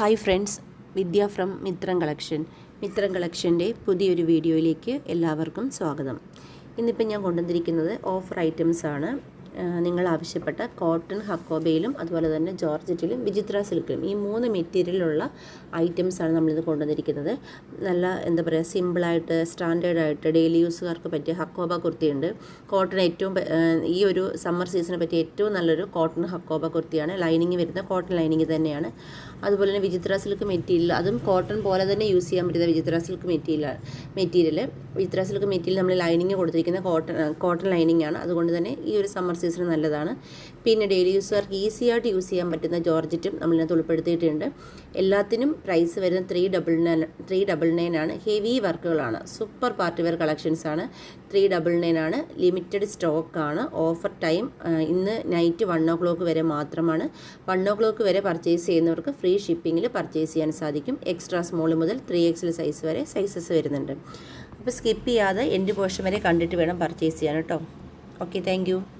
Hi friends Vidya from Mithram collection Mithram കളക്ഷന്റെ പുതിയൊരു വീഡിയോയിലേക്ക് എല്ലാവർക്കും സ്വാഗതം. ഇന്നിപ്പോൾ ഞാൻ കൊണ്ടുവന്നിരിക്കുന്നത് ഓഫർ ഐറ്റംസ് ആണ്. നിങ്ങൾ ആവശ്യപ്പെട്ട കോട്ടൺ ഹക്കോബയിലും അതുപോലെ തന്നെ ജോർജറ്റിലും വിചിത്ര സിൽക്കിലും ഈ മൂന്ന് മെറ്റീരിയലുള്ള ഐറ്റംസാണ് നമ്മളിത് കൊണ്ടുവന്നിരിക്കുന്നത്. നല്ല എന്താ പറയുക സിമ്പിളായിട്ട് സ്റ്റാൻഡേർഡായിട്ട് ഡെയിലി യൂസുകാർക്ക് പറ്റിയ ഹക്കോബ കുർത്തിയുണ്ട്. കോട്ടൺ ഏറ്റവും ഈ ഒരു സമ്മർ സീസണെ പറ്റി ഏറ്റവും നല്ലൊരു കോട്ടൺ ഹക്കോബ കുർത്തിയാണ്. ലൈനിങ് വരുന്ന കോട്ടൺ ലൈനിങ് തന്നെയാണ്. അതുപോലെ തന്നെ വിചിത്ര സിൽക്ക് മെറ്റീരിയൽ അതും കോട്ടൺ പോലെ തന്നെ യൂസ് ചെയ്യാൻ പറ്റുന്ന Vichitra silk material material Vichitra silk material നമ്മൾ ലൈനിങ് കൊടുത്തിരിക്കുന്ന കോട്ടൺ കോട്ടൺ ലൈനിങ് ആണ്. അതുകൊണ്ട് തന്നെ ഈ ഒരു സമ്മർ സീസൺ നല്ലതാണ്. പിന്നെ ഡെയിലി യൂസുകാർക്ക് ഈസി ആയിട്ട് യൂസ് ചെയ്യാൻ പറ്റുന്ന ജോർജറ്റും നമ്മളിതിനകത്ത് ഉൾപ്പെടുത്തിയിട്ടുണ്ട്. എല്ലാത്തിനും പ്രൈസ് വരുന്നത് three double nine three double nine ആണ്. ഹെവി വർക്കുകളാണ്. സൂപ്പർ പാർട്ടി വെയർ കളക്ഷൻസ് ആണ്. ത്രീ ഡബിൾ നയൻ ആണ്. ലിമിറ്റഡ് സ്റ്റോക്കാണ് ഓഫർ ടൈം ഇന്ന് നൈറ്റ് വൺ ഓ ക്ലോക്ക് വരെ മാത്രമാണ്. വൺ ഓ ക്ലോക്ക് വരെ പർച്ചേസ് ചെയ്യുന്നവർക്ക് ഫ്രീ ഷിപ്പിങ്ങിൽ പർച്ചേസ് ചെയ്യാൻ സാധിക്കും. എക്സ്ട്രാ സ്മോൾ മുതൽ ത്രീ എക്സിൽ സൈസ് വരെ സൈസസ് വരുന്നുണ്ട്. അപ്പോൾ സ്കിപ്പ് ചെയ്യാതെ എന്റെ പോർഷൻ വരെ കണ്ടിട്ട് വേണം പർച്ചേസ് ചെയ്യാൻ കേട്ടോ. Okay thank